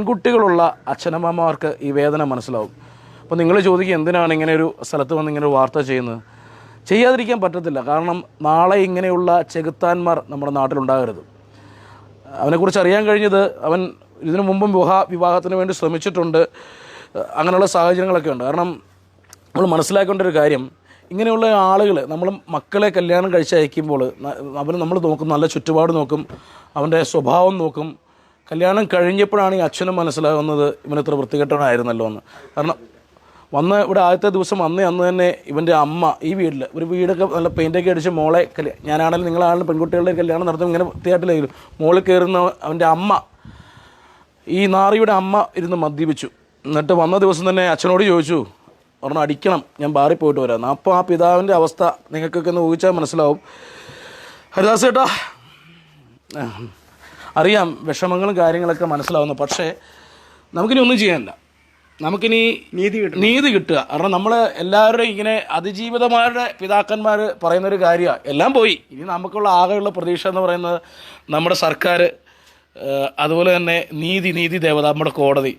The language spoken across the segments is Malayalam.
പെൺകുട്ടികളുള്ള അച്ഛനമ്മമാർക്ക് ഈ വേദന മനസ്സിലാവും. അപ്പോൾ നിങ്ങൾ ചോദിക്കുക എന്തിനാണ് ഇങ്ങനെ ഒരു സ്ഥലത്ത് വന്ന് ഇങ്ങനെ ഒരു വാർത്ത ചെയ്യുന്നത്? ചെയ്യാതിരിക്കാൻ പറ്റത്തില്ല. കാരണം നാളെ ഇങ്ങനെയുള്ള ചെകുത്താന്മാർ നമ്മുടെ നാട്ടിലുണ്ടാകരുത്. അവനെക്കുറിച്ച് അറിയാൻ കഴിഞ്ഞത് അവൻ ഇതിനു മുമ്പും വിവാഹ വിവാഹത്തിന് വേണ്ടി ശ്രമിച്ചിട്ടുണ്ട്. അങ്ങനെയുള്ള സാഹചര്യങ്ങളൊക്കെ ഉണ്ട്. കാരണം നമ്മൾ മനസ്സിലാക്കേണ്ട ഒരു കാര്യം ഇങ്ങനെയുള്ള ആളുകൾ നമ്മൾ മക്കളെ കല്യാണം കഴിച്ച് അയക്കുമ്പോൾ അവന് നമ്മൾ നോക്കും നല്ല ചുറ്റുപാട് നോക്കും അവന്റെ സ്വഭാവം നോക്കും കല്യാണം കഴിഞ്ഞപ്പോഴാണ് ഈ അച്ഛനും മനസ്സിലാകുന്നത് ഇവനത്ര വൃത്തികെട്ടവനായിരുന്നല്ലോ എന്ന്. കാരണം വന്ന് ഇവിടെ ആദ്യത്തെ ദിവസം വന്ന് അന്ന് തന്നെ ഇവന്റെ അമ്മ ഈ വീട്ടിൽ ഒരു വീടൊക്കെ നല്ല പെയിന്റൊക്കെ അടിച്ച് മോളെ കല്യാണം ഞാനാണെങ്കിലും നിങ്ങളാണെങ്കിലും പെൺകുട്ടികളുടെ കല്യാണം നടത്തും ഇങ്ങനെ വൃത്തിയായിട്ടില്ലെങ്കിലും മോളിൽ കയറുന്ന അവന്റെ അമ്മ ഈ നാറിയുടെ അമ്മ ഇരുന്ന് മദ്യപിച്ചു. എന്നിട്ട് വന്ന ദിവസം തന്നെ അച്ഛനോട് ചോദിച്ചു പറഞ്ഞു അടിക്കണം ഞാൻ ബാറി പോയിട്ട് വരാം. അപ്പോൾ ആ പിതാവിന്റെ അവസ്ഥ നിങ്ങൾക്കൊക്കെ ഒന്ന് ഊഹിച്ചാൽ മനസ്സിലാവും. ഹരിദാസ് ചേട്ടാ. അറിയാം വിഷമങ്ങളും കാര്യങ്ങളൊക്കെ മനസ്സിലാവുന്നു. പക്ഷേ നമുക്കിനി ഒന്നും ചെയ്യാനില്ല നമുക്കിനി നീതി കിട്ടും നീതി കിട്ടുക. കാരണം നമ്മൾ എല്ലാവരുടെയും ഇങ്ങനെ അതിജീവിതമാരുടെ പിതാക്കന്മാർ പറയുന്നൊരു കാര്യമാണ് എല്ലാം പോയി. ഇനി നമുക്കുള്ള ആകെയുള്ള പ്രതീക്ഷ എന്ന് പറയുന്നത് നമ്മുടെ സർക്കാർ അതുപോലെ തന്നെ നീതി നീതി ദേവത നമ്മുടെ കോടതി.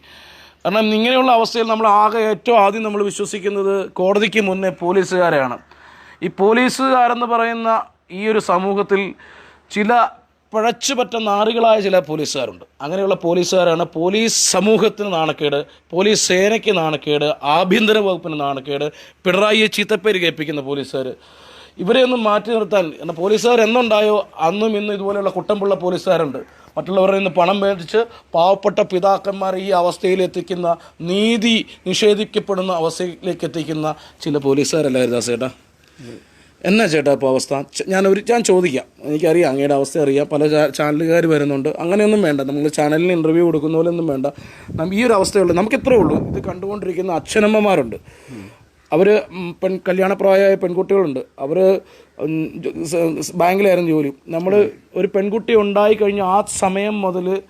കാരണം ഇങ്ങനെയുള്ള അവസ്ഥയിൽ നമ്മൾ ആകെ ഏറ്റവും ആദ്യം നമ്മൾ വിശ്വസിക്കുന്നത് കോടതിക്ക് മുന്നേ പോലീസുകാരെയാണ്. ഈ പോലീസുകാരെന്ന് പറയുന്ന ഈ ഒരു സമൂഹത്തിൽ ചില പഴച്ചുപറ്റ നാറികളായ ചില പോലീസുകാരുണ്ട്. അങ്ങനെയുള്ള പോലീസുകാരാണ് പോലീസ് സമൂഹത്തിന് നാണക്കേട് പോലീസ് സേനയ്ക്ക് നാണക്കേട് ആഭ്യന്തര വകുപ്പിന് നാണക്കേട് പിണറായിയെ ചീത്തപ്പേര് കേൾപ്പിക്കുന്ന പോലീസുകാർ ഇവരെയൊന്നും മാറ്റി നിർത്താൻ എന്നാൽ പോലീസുകാർ എന്നുണ്ടായോ അന്നും ഇന്നും ഇതുപോലെയുള്ള കുട്ടമ്പുള്ള പോലീസുകാരുണ്ട്. മറ്റുള്ളവരിൽ നിന്ന് പണം മേടിച്ച് പാവപ്പെട്ട പിതാക്കന്മാർ ഈ അവസ്ഥയിൽ എത്തിക്കുന്ന നീതി നിഷേധിക്കപ്പെടുന്ന അവസ്ഥയിലേക്ക് എത്തിക്കുന്ന ചില പോലീസുകാരല്ലായിരുന്നു ഹരിദാസേട്ടാ എന്നാ ചേട്ടാ ഇപ്പോൾ അവസ്ഥ? ഞാൻ ഒരു ഞാൻ ചോദിക്കാം. എനിക്കറിയാം അങ്ങയുടെ അവസ്ഥ അറിയാം. പല ചാനലുകാർ വരുന്നുണ്ട്. അങ്ങനെയൊന്നും വേണ്ട. നമ്മൾ ചാനലിന് ഇന്റർവ്യൂ കൊടുക്കുന്ന പോലെയൊന്നും വേണ്ട. നമുക്ക് ഈ ഒരു അവസ്ഥയുള്ളൂ. നമുക്ക് ഇത്രേ ഉള്ളൂ. ഇത് കണ്ടുകൊണ്ടിരിക്കുന്ന അച്ഛനമ്മമാരുണ്ട്. അവർ പെൺ കല്യാണപ്രായമായ പെൺകുട്ടികളുണ്ട്. അവർ ബാങ്കിലായിരുന്നു ജോലി. നമ്മൾ ഒരു പെൺകുട്ടി ഉണ്ടായി കഴിഞ്ഞ ആ സമയം മുതൽ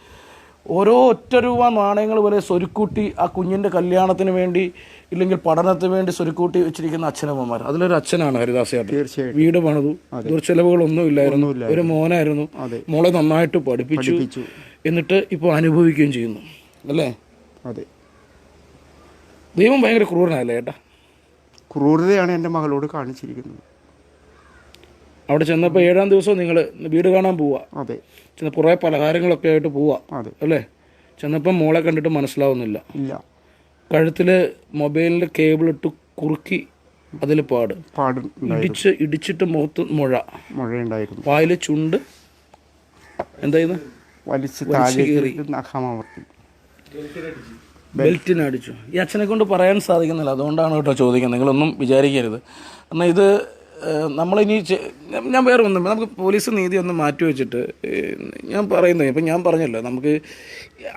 ഓരോ ഒറ്റ രൂപ നാണയങ്ങൾ വരെ സ്വരുക്കൂട്ടി ആ കുഞ്ഞിന്റെ കല്യാണത്തിന് വേണ്ടി ഇല്ലെങ്കിൽ പഠനത്തിന് വേണ്ടി സ്വരുക്കൂട്ടി വെച്ചിരിക്കുന്ന അച്ഛനമ്മമാർ. അതിലൊരു അച്ഛനാണ് ഹരിദാസ് തീർച്ചയായിട്ടും. വീട് പണിതു. ദുർച്ചെലവുകളൊന്നും ഇല്ലായിരുന്നു. ഒരു മോനായിരുന്നു. മോളെ നന്നായിട്ട് പഠിപ്പിച്ചു. പഠിപ്പിച്ചു. എന്നിട്ട് ഇപ്പോൾ അനുഭവിക്കുകയും ചെയ്യുന്നു. അല്ലേ? അതെ. ദൈവം ഭയങ്കര ക്രൂരനല്ലേ ഏട്ടാ? ക്രൂരതയാണ് എന്റെ മകളോട് കാണിച്ചിരിക്കുന്നത്. അവിടെ ചെന്നപ്പോൾ ഏഴാം ദിവസം നിങ്ങൾ വീട് കാണാൻ പോവുക. അതെ. ചെന്ന കുറേ പലഹാരങ്ങളൊക്കെ ആയിട്ട് പോവുക. അതെ. അല്ലേ? ചെന്നപ്പം മോളെ കണ്ടിട്ട് മനസ്സിലാവുന്നില്ല. ഇല്ല. കഴുത്തിൽ മൊബൈലിന്റെ കേബിൾ ഇട്ട് കുറുക്കി അതിൽ പാട്. പാട്. ഇടിച്ച് ഇടിച്ചിട്ട് മുഖത്ത് മുഴ. മഴയുണ്ടായിരുന്നു. വായിൽ ചുണ്ട്. എന്തായിരുന്നു വലിച്ച് വലിച്ച് കീറി. താഴേക്ക് നഖമർത്തി ബെൽറ്റിന് അടിച്ചു. ഈ അച്ഛനെ കൊണ്ട് പറയാൻ സാധിക്കുന്നില്ല. അതുകൊണ്ടാണ് കേട്ടോ ചോദിക്കുന്നത്. നിങ്ങളൊന്നും വിചാരിക്കരുത്. എന്നാൽ ഇത് നമ്മളിനി ഞാൻ- വേറെ ഒന്നും നമുക്ക് പോലീസ് നീതി ഒന്ന് മാറ്റി വെച്ചിട്ട് ഞാൻ പറയുന്നത് ഇപ്പം ഞാൻ പറഞ്ഞല്ലോ നമുക്ക്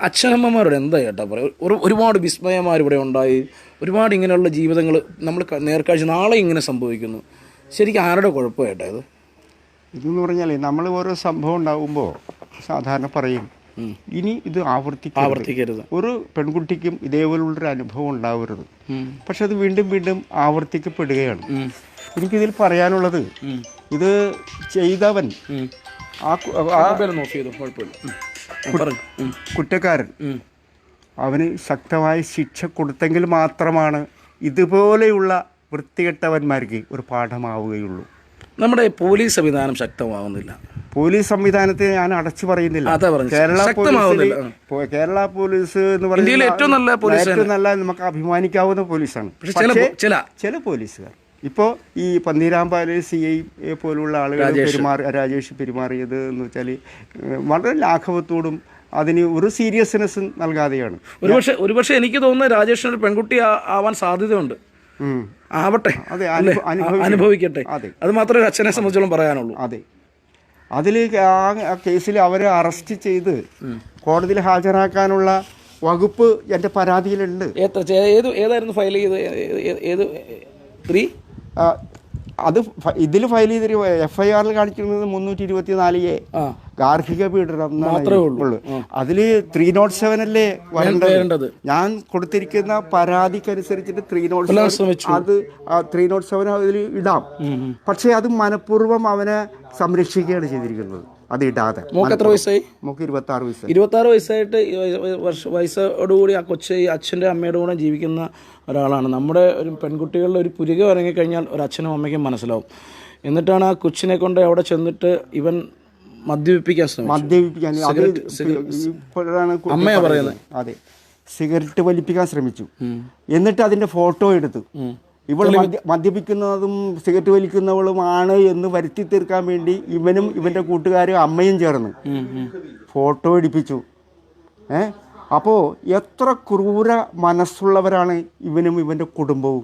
അച്ഛനമ്മമാരോട് എന്താ ചേട്ടാ പറയുക ഒരു ഒരുപാട് വിസ്മയമാർ ഇവിടെ ഉണ്ടായി. ഒരുപാട് ഇങ്ങനെയുള്ള ജീവിതങ്ങൾ നമ്മൾ നേർക്കാഴ്ച നാളെ ഇങ്ങനെ സംഭവിക്കുന്നു. ശരിക്കും ആരുടെ കുഴപ്പമായിട്ടാ ഇത്? ഇതെന്ന് പറഞ്ഞാലേ നമ്മൾ ഓരോ സംഭവം ഉണ്ടാകുമ്പോൾ സാധാരണ പറയും ഇനി ഇത് ആവർത്തിക്കും ആവർത്തിക്കരുത്. ഒരു പെൺകുട്ടിക്കും ഇതേപോലുള്ളൊരു അനുഭവം ഉണ്ടാവരുത്. പക്ഷെ അത് വീണ്ടും വീണ്ടും ആവർത്തിക്കപ്പെടുകയാണ്. എനിക്കിതിൽ പറയാനുള്ളത് ഇത് ചെയ്തവൻ ആ. കുറ്റക്കാരൻ. അവന് ശക്തമായ ശിക്ഷ കൊടുത്തെങ്കിൽ മാത്രമാണ് ഇതുപോലെയുള്ള വൃത്തികെട്ടവന്മാർക്ക് ഒരു പാഠമാവുകയുള്ളൂ. നമ്മുടെ പോലീസ് സംവിധാനം ശക്തമാവുന്നില്ല. പോലീസ് സംവിധാനത്തെ ഞാൻ അടച്ചു പറയുന്നില്ല. കേരള പോലീസ് കേരള പോലീസ് എന്ന് പറയുന്നത് ഏറ്റവും നല്ല നമുക്ക് അഭിമാനിക്കാവുന്ന പോലീസാണ്. ചില ചില പോലീസുകാർ. ഇപ്പോൾ ഈ പന്തീരാമ്പാൽ സി ഐ പോലുള്ള ആളുകൾ പെരുമാറി രാജേഷ് പെരുമാറിയത് എന്ന് വെച്ചാൽ വളരെ ലാഘവത്തോടും അതിന് ഒരു സീരിയസ്നെസ്സും നൽകാതെയാണ് ഒരുപക്ഷെ ഒരുപക്ഷെ എനിക്ക് തോന്നുന്നത് രാജേഷിന് ഒരു പെൺകുട്ടി ആവാൻ സാധ്യതയുണ്ട് ആവട്ടെ അതെ? അനുഭവിക്കട്ടെ അതെ അത് മാത്രമേ ഒരു അച്ഛനെ സംബന്ധിച്ചോളം പറയാനുള്ളൂ അതെ അതിൽ ആ കേസിൽ അവരെ അറസ്റ്റ് ചെയ്ത് കോടതിയിൽ ഹാജരാക്കാനുള്ള വകുപ്പ് എന്റെ പരാതിയിലുണ്ട് ഏതായിരുന്നു ഫയൽ ചെയ്ത് ഏത് ത്രീ അത് ഇതിൽ ഫയൽ ചെയ്തൊരു എഫ് ഐ ആറിൽ കാണിക്കുന്നത് മുന്നൂറ്റി ഇരുപത്തി നാല് എ. ഗാർഹിക പീഡനം മാത്രമേ ഉള്ളൂ. അതിൽ ത്രീ നോട്ട് സെവൻ അല്ലേ വരേണ്ടത്? ഞാൻ കൊടുത്തിരിക്കുന്ന പരാതിക്കനുസരിച്ചിട്ട് ത്രീ നോട്ട് സെവൻ അത് ത്രീ നോട്ട് സെവൻ അതിൽ ഇടാം. പക്ഷെ അത് മനഃപൂർവം അവനെ സംരക്ഷിക്കുകയാണ് ചെയ്തിരിക്കുന്നത്. അത് ഇടാതെ മോക്ക് എത്ര വയസ്സായി? മോക്ക് ഇരുപത്തി ആറ് വയസ്സ് ഇരുപത്താറ് വയസ്സായിട്ട് ഈ വയ- വയ- വർഷ വയസ്സോടുകൂടി ആ കൊച്ച് അച്ഛന്റെ അമ്മയുടെ കൂടെ ജീവിക്കുന്ന ഒരാളാണ്. നമ്മുടെ ഒരു പെൺകുട്ടികളുടെ ഒരു പുരിക ഇറങ്ങിക്കഴിഞ്ഞാൽ ഒരു അച്ഛനും അമ്മയ്ക്കും മനസ്സിലാവും. എന്നിട്ടാണ് ആ കൊച്ചിനെ കൊണ്ട് അവിടെ ചെന്നിട്ട് ഇവൻ മദ്യപിപ്പിക്കാൻ ശ്രമിച്ചു മദ്യപിപ്പിക്കാൻ അമ്മയാ പറയുന്നത്. അതെ. സിഗരറ്റ് വലിപ്പിക്കാൻ ശ്രമിച്ചു. എന്നിട്ട് അതിന്റെ ഫോട്ടോ എടുത്തു. ഇവൾ മദ്യ മദ്യപിക്കുന്നതും സിഗരറ്റ് വലിക്കുന്നവളുമാണ് എന്ന് വരുത്തി തീർക്കാൻ വേണ്ടി ഇവനും ഇവന്റെ കൂട്ടുകാരും അമ്മയും ചേർന്ന് ഫോട്ടോ എടുപ്പിച്ചു. ഏ? അപ്പോൾ എത്ര ക്രൂര മനസ്സുള്ളവരാണ് ഇവനും ഇവന്റെ കുടുംബവും.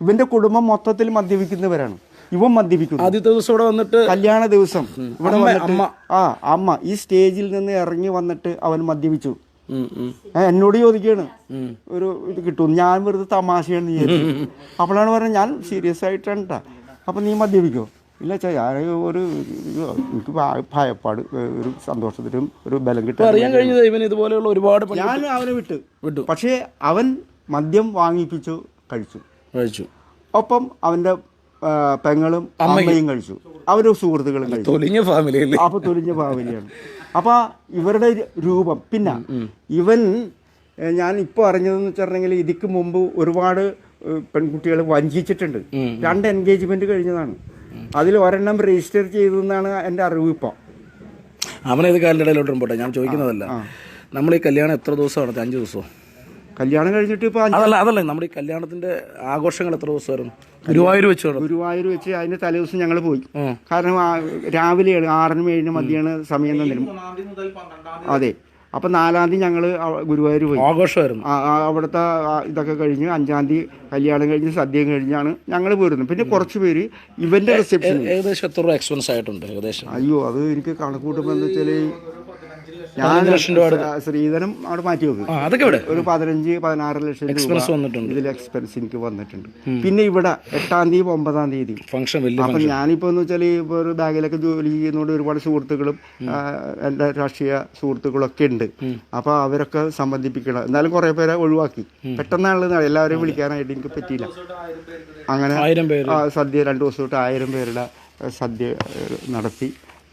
ഇവന്റെ കുടുംബം മൊത്തത്തിൽ മദ്യപിക്കുന്നവരാണ്. ഇവൻ മദ്യപിക്കുന്നു. ആദ്യത്തെ ദിവസം ഇവിടെ വന്നിട്ട് കല്യാണ ദിവസം ഇവിടെ വന്നിട്ട് ആ അമ്മ ഈ സ്റ്റേജിൽ നിന്ന് ഇറങ്ങി വന്നിട്ട് അവൻ മദ്യപിച്ചു. എന്നോട് ചോദിക്കുകയാണ്. ഒരു ഇത് കിട്ടും. ഞാൻ വെറുതെ തമാശയാണ് നീ അപ്പോഴാണ് പറഞ്ഞത് ഞാൻ സീരിയസ് ആയിട്ടാണ് ട്ടാ. അപ്പൊ നീ മദ്യപിക്കോ? ഇല്ല ചാ ഞാൻ ഒരു എനിക്ക് ഭയപ്പാട് ഒരു സന്തോഷത്തിനും ഒരു ബലം കിട്ടും അറിയാൻ കഴിഞ്ഞത് ഇവൻ ഇതുപോലെയുള്ള ഒരുപാട് ഞാൻ അവനെ വിട്ടു. വിട്ടു. പക്ഷേ അവൻ മദ്യം വാങ്ങിപ്പിച്ചു കഴിച്ചു. കഴിച്ചു. ഒപ്പം അവന്റെ ആ, പെങ്ങളും അമ്മയും. കഴിച്ചു. അവരും സുഹൃത്തുക്കളും കഴിച്ചു. തൊലിഞ്ഞ ഫാമിലി അല്ലേ അപ്പൊ തൊലിഞ്ഞ ഫാമിലിയാണ്. അപ്പൊ ഇവരുടെ രൂപം പിന്നെ ഇവൻ ഞാൻ ഇപ്പോൾ അറിഞ്ഞതെന്ന് വെച്ചിട്ടുണ്ടെങ്കിൽ ഇതിക്ക് മുമ്പ് ഒരുപാട് പെൺകുട്ടികൾ വഞ്ചിച്ചിട്ടുണ്ട്. രണ്ട് എൻഗേജ്മെന്റ് കഴിഞ്ഞതാണ്. അതിൽ ഒരെണ്ണം രജിസ്റ്റർ ചെയ്തെന്നാണ് എന്റെ എന്റെ അറിവ് ഇപ്പോൾ അവനേത് കാലിന്റെ ഇടയിലോട്ടും പോട്ടെ ഞാൻ ചോദിക്കുന്നതല്ല. നമ്മൾ ഈ കല്യാണം എത്ര ദിവസമാണ്? നടത്തി അഞ്ച് ദിവസമോ കല്യാണം കഴിഞ്ഞിട്ട് ഇപ്പൊ അതല്ല അതല്ല. നമ്മുടെ ഈ കല്യാണത്തിന്റെ ആഘോഷങ്ങൾ എത്ര ദിവസമായിരുന്നു? ഗുരുവായൂർ വെച്ച് ഗുരുവായൂർ വെച്ച് അതിന്റെ തലേദിവസം ഞങ്ങൾ പോയി. കാരണം രാവിലെ രാവിലെയാണ് ആറിനും ഏഴിനും മതിയാണ് സമയം തന്നിരുന്നു അതെ. അപ്പൊ നാലാം തീയതി ഞങ്ങൾ ഗുരുവായൂർ പോയി. ആഘോഷമായിരുന്നു. അവിടുത്തെ ഇതൊക്കെ കഴിഞ്ഞ് അഞ്ചാം തീയതി കല്യാണം കഴിഞ്ഞ് സദ്യയും കഴിഞ്ഞാണ് ഞങ്ങൾ പോയിരുന്നത്. പിന്നെ കുറച്ച് പേര് ഇവന്റെ റിസപ്ഷൻ ഏകദേശം എത്ര എക്സ്പെൻസ് ആയിട്ടുണ്ട് ഏകദേശം? അയ്യോ അത് എനിക്ക് കണക്കൂട്ടുമ്പോൾ എന്താ വെച്ചാൽ ഞാൻ ശ്രീധരം അവിടെ മാറ്റി വെക്കും. അതൊക്കെ ഇവിടെ ഒരു പതിനഞ്ച് പതിനാറ് ലക്ഷം രൂപ എക്സ്പെൻസ് വന്നിട്ടുണ്ട്. ഇതിൽ എക്സ്പെൻസ് എനിക്ക് വന്നിട്ടുണ്ട്. പിന്നെ ഇവിടെ എട്ടാം തീയതി ഒമ്പതാം തീയതി. ഫംഗ്ഷൻ വലിയ അപ്പം ഞാനിപ്പോൾ എന്ന് വെച്ചാൽ ഇപ്പോൾ ഒരു ബാഗിലൊക്കെ ജോലി ചെയ്യുന്നതുകൊണ്ട് ഒരുപാട് സുഹൃത്തുക്കളും എന്റെ എന്റെ രാഷ്ട്രീയ സുഹൃത്തുക്കളൊക്കെ ഉണ്ട്. അപ്പോൾ അവരൊക്കെ സംബന്ധിപ്പിക്കണം. എന്നാലും കുറേ പേരെ ഒഴിവാക്കി. പെട്ടെന്നാണ് എല്ലാവരെയും വിളിക്കാനായിട്ട് എനിക്ക് പറ്റിയില്ല. അങ്ങനെ സദ്യ രണ്ട് ദിവസം തൊട്ട് ആയിരം പേരുടെ സദ്യ നടത്തി.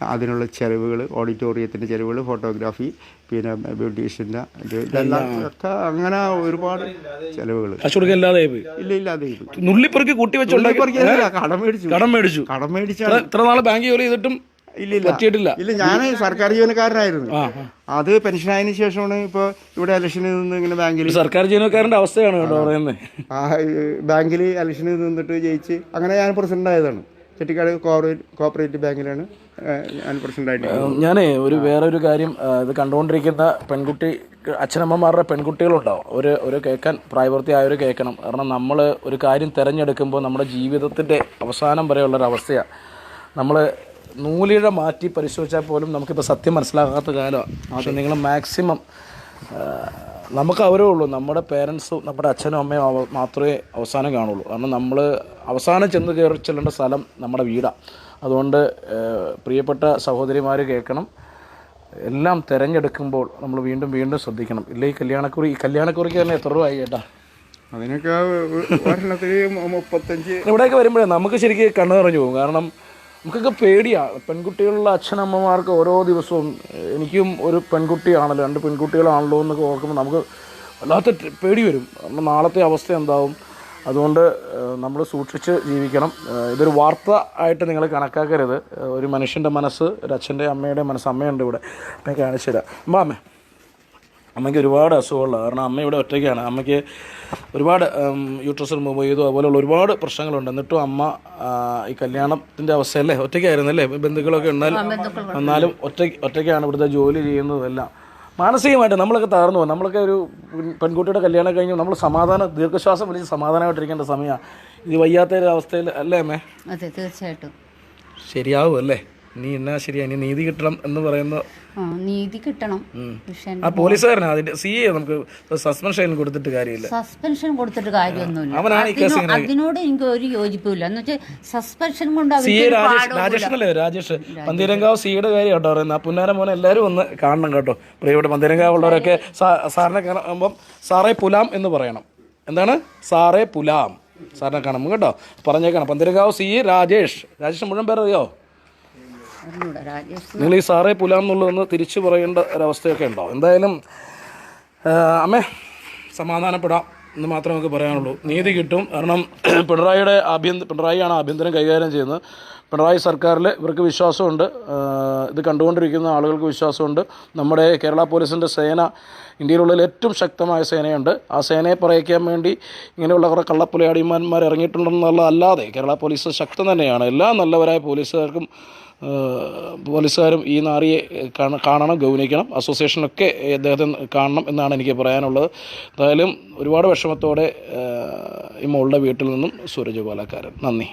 അതിനുള്ള ചെലവുകൾ ഓഡിറ്റോറിയത്തിന്റെ ചെലവുകൾ ഫോട്ടോഗ്രാഫി പിന്നെ ബ്യൂട്ടീഷ്യന്റെ ഒക്കെ അങ്ങനെ ഒരുപാട് ചെലവുകൾ ഇല്ല ഇല്ലാതെ നുള്ളിപ്പെറുക്കി കൂട്ടി വെച്ചുണ്ടാക്കി കടം മേടിച്ചു. കടം മേടിച്ചു. കടം മേടിച്ചാണ് ഇത്ര നാളെ ബാങ്ക് ജോലി ചെയ്തിട്ടും ഇല്ല ഇല്ല. ഞാൻ സർക്കാർ ജീവനക്കാരനായിരുന്നു. അത് അത് പെൻഷനായതിനു ശേഷമാണ് ഇപ്പോൾ ഇവിടെ ഇലക്ഷനിൽ നിന്ന് ഇങ്ങനെ ബാങ്കിൽ സർക്കാർ ജീവനക്കാരന്റെ അവസ്ഥയാണ് കേട്ടോ പറയുന്നത് ആ ബാങ്കിൽ ഇലക്ഷനിൽ നിന്നിട്ട് ജയിച്ച് അങ്ങനെ ഞാൻ പ്രസിഡന്റ് ആയതാണ്. ചെട്ടിക്കാട് കോർപ്പറേറ്റ് കോപ്പറേറ്റീവ് ബാങ്കിലാണ് ഞാനേ ഒരു വേറൊരു കാര്യം ഇത് കണ്ടുകൊണ്ടിരിക്കുന്ന പെൺകുട്ടി അച്ഛനമ്മമാരുടെ പെൺകുട്ടികളുണ്ടാവും. ഒരു ഒരു കേൾക്കാൻ പ്രായപൂർത്തിയായവർ കേൾക്കണം കാരണം നമ്മൾ ഒരു കാര്യം തിരഞ്ഞെടുക്കുമ്പോൾ നമ്മുടെ ജീവിതത്തിന്റെ അവസാനം വരെയുള്ള ഒരു അവസ്ഥയാണ് നമ്മൾ നൂലിഴ മാറ്റി പരിശോധിച്ചാൽ പോലും നമുക്കിപ്പോൾ സത്യം മനസ്സിലാകാത്ത കാലമാണ് അത് നിങ്ങൾ മാക്സിമം നമുക്ക് അവരേ ഉള്ളൂ. നമ്മുടെ പേരൻസും നമ്മുടെ അച്ഛനും അമ്മയും മാത്രമേ അവസാനം കാണുള്ളൂ. കാരണം നമ്മൾ അവസാനം ചെന്ന് കയറി ചെല്ലേണ്ട സ്ഥലം നമ്മുടെ വീടാണ് അതുകൊണ്ട് പ്രിയപ്പെട്ട സഹോദരിമാർ കേൾക്കണം. എല്ലാം തിരഞ്ഞെടുക്കുമ്പോൾ നമ്മൾ വീണ്ടും വീണ്ടും ശ്രദ്ധിക്കണം. ഇല്ലേ ഈ കല്യാണക്കുറി ഈ കല്യാണക്കുറിക്ക് തന്നെ എത്ര രൂപ ആയി ചേട്ടാ അതിനൊക്കെ മുപ്പത്തഞ്ച്. ഇവിടെയൊക്കെ വരുമ്പോഴേ നമുക്ക് ശരിക്കും കണ്ണു നിറഞ്ഞു പോകും. കാരണം നമുക്കൊക്കെ പേടിയാണ് പെൺകുട്ടികളുടെ അച്ഛനമ്മമാർക്ക് ഓരോ ദിവസവും എനിക്കും ഒരു പെൺകുട്ടിയാണല്ലോ രണ്ട് പെൺകുട്ടികളാണല്ലോ എന്നൊക്കെ ഓർക്കുമ്പോൾ നമുക്ക് വല്ലാത്ത പേടി വരും. നാളത്തെ അവസ്ഥ എന്താവും? അതുകൊണ്ട് നമ്മൾ സൂക്ഷിച്ച് ജീവിക്കണം. ഇതൊരു വാർത്ത ആയിട്ട് നിങ്ങൾ കണക്കാക്കരുത്. ഒരു മനുഷ്യന്റെ മനസ്സ് ഒരു അച്ഛന്റെ അമ്മയുടെ മനസ്സ് അമ്മയുണ്ട് ഇവിടെ. അമ്മയെ കാണിച്ചു തരാം. അമ്മ അമ്മ. അമ്മയ്ക്ക് ഒരുപാട് അസുഖമുള്ള കാരണം അമ്മ ഇവിടെ ഒറ്റയ്ക്കാണ്. അമ്മയ്ക്ക് ഒരുപാട് യൂട്രസിൽ മൂവ് ചെയ്തു. അതുപോലെയുള്ള ഒരുപാട് പ്രശ്നങ്ങളുണ്ട്. എന്നിട്ടും അമ്മ ഈ കല്യാണത്തിന്റെ അവസ്ഥയല്ലേ? ഒറ്റയ്ക്കായിരുന്നല്ലേ? ബന്ധുക്കളൊക്കെ ഉണ്ടാലും എന്നാലും ഒറ്റ ഒറ്റയ്ക്കാണ് ഇവിടുത്തെ ജോലി ചെയ്യുന്നതെല്ലാം. മാനസികമായിട്ട് നമ്മളൊക്കെ തകർന്നു പോകും നമ്മളൊക്കെ ഒരു പെൺ- പെൺകുട്ടിയുടെ കല്യാണം കഴിഞ്ഞ്. നമ്മൾ സമാധാനം ദീർഘശ്വാസം വലിച്ച് സമാധാനമായിട്ടിരിക്കേണ്ട സമയമാണ് ഇത് വയ്യാത്ത ഒരു അവസ്ഥയിൽ അല്ലേ അമ്മേ? അതെ തീർച്ചയായിട്ടും. ശരിയാവും അല്ലേ? നീ എന്നാ ശരിയാ? നീ നീതി കിട്ടണം എന്ന് പറയുന്ന നീതി കിട്ടണം. പക്ഷെ ആ പോലീസുകാരനാ? അതിന്റെ സി എ നമുക്ക് സസ്പെൻഷൻ കൊടുത്തിട്ട് കാര്യമില്ല. സസ്പെൻഷൻ കൊടുത്തിട്ട് കാര്യമൊന്നുമില്ല. അതിനോട് എനിക്ക് ഒരു യോജിപ്പില്ല എന്ന് വെച്ചാൽ സസ്പെൻഷൻ കൊണ്ട് അവർക്ക് രാജേഷ് പന്തീരങ്കാവ് സിയുടെ കാര്യം കേട്ടോ പറയുന്നത്. ആ പുന്നാര മോനെ എല്ലാവരും ഒന്ന് കാണണം കേട്ടോ. പ്രിയപ്പെട്ട പന്തീരങ്കാവ് ഉള്ളവരൊക്കെ സാറിനെ കാണുമ്പം സാറേ പുലാം എന്ന് പറയണം. എന്താണ്? സാറേ പുലാം. സാറിനെ കാണുമ്പോൾ കേട്ടോ. പറഞ്ഞേക്കണം. പന്തീരങ്കാവ് സി രാജേഷ്. രാജേഷ് മുഴുവൻ പേരറിയോ? രാജേഷ് നിങ്ങൾ ഈ സാറേ പുലാന്നുള്ളതെന്ന് തിരിച്ചു പറയേണ്ട ഒരവസ്ഥയൊക്കെ ഉണ്ടോ? എന്തായാലും അമ്മേ സമാധാനപ്പെടാം എന്ന് മാത്രമേ നമുക്ക് പറയാനുള്ളൂ. നീതി കിട്ടും. കാരണം പിണറായിയുടെ ആഭ്യന്തര പിണറായിയാണ് ആഭ്യന്തരം കൈകാര്യം ചെയ്യുന്നത്. പിണറായി സർക്കാരിൽ ഇവർക്ക് വിശ്വാസമുണ്ട്. ഇത് കണ്ടുകൊണ്ടിരിക്കുന്ന ആളുകൾക്ക് വിശ്വാസമുണ്ട്. നമ്മുടെ കേരള പോലീസിന്റെ സേന ഇന്ത്യയിലുള്ളതിൽ ഏറ്റവും ശക്തമായ സേനയുണ്ട്. ആ സേനയെ പറയിക്കാൻ വേണ്ടി ഇങ്ങനെയുള്ള കുറേ കള്ളപ്പുലയാടിമാന്മാർ ഇറങ്ങിയിട്ടുണ്ടെന്നുള്ള അല്ലാതെ കേരള പോലീസ് ശക്തം തന്നെയാണ്. എല്ലാ നല്ലവരായ പോലീസുകാർക്കും പോലീസുകാരും ഈ നാറിയെ കാണണം ഗൗനിക്കണം. അസോസിയേഷനൊക്കെ അദ്ദേഹത്തെ കാണണം എന്നാണ് എനിക്ക് പറയാനുള്ളത്. എന്തായാലും ഒരുപാട് വിഷമത്തോടെ ഈ മോളുടെ വീട്ടിൽ നിന്നും സൂരജ് പാലക്കാരൻ നന്ദി.